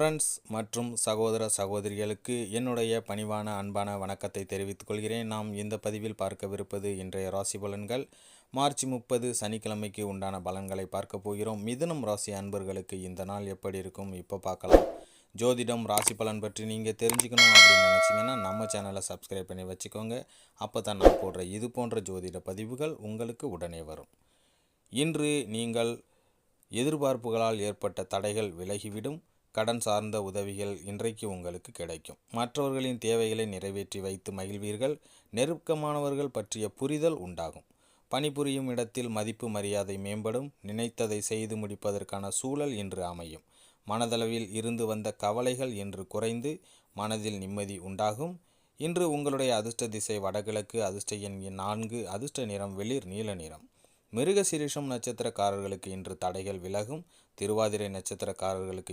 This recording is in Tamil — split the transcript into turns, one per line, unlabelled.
ஃப்ரெண்ட்ஸ் மற்றும் சகோதர சகோதரிகளுக்கு என்னுடைய பணிவான அன்பான வணக்கத்தை தெரிவித்துக் கொள்கிறேன். நாம் இந்த பதிவில் பார்க்கவிருப்பது இன்றைய ராசி பலன்கள். மார்ச் முப்பது சனிக்கிழமைக்கு உண்டான பலன்களை பார்க்க போகிறோம். மிதுனம் ராசி அன்பர்களுக்கு இந்த நாள் எப்படி இருக்கும்? இப்போ பார்க்கலாம். ஜோதிடம் ராசி பலன் பற்றி நீங்கள் தெரிஞ்சுக்கணும் அப்படின்னு நினச்சிங்கன்னா நம்ம சேனலை சப்ஸ்கிரைப் பண்ணி வச்சுக்கோங்க. அப்போ தான் நான் போடுற இது போன்ற ஜோதிட பதிவுகள் உங்களுக்கு உடனே வரும். இன்று நீங்கள் எதிர்பார்ப்புகளால் ஏற்பட்ட தடைகள் விலகிவிடும். கடன் சார்ந்த உதவிகள் இன்றைக்கு உங்களுக்கு கிடைக்கும். மற்றவர்களின் தேவைகளை நிறைவேற்றி வைத்து மகிழ்வீர்கள். நெருக்கமானவர்கள் பற்றிய புரிதல் உண்டாகும். பணிபுரியும் இடத்தில் மதிப்பு மரியாதை மேம்படும். நினைத்ததை செய்து முடிப்பதற்கான சூழல் இன்று அமையும். மனதளவில் இருந்து வந்த கவலைகள் இன்று குறைந்து மனதில் நிம்மதி உண்டாகும். இன்று உங்களுடைய அதிர்ஷ்ட திசை வடகிழக்கு அதிர்ஷ்ட எண் நான்கு அதிர்ஷ்ட நிறம் வெளிர் நீல நிறம். மிருக சிரீஷம் நட்சத்திரக்காரர்களுக்கு இன்று தடைகள் விலகும். திருவாதிரை நட்சத்திரக்காரர்களுக்கு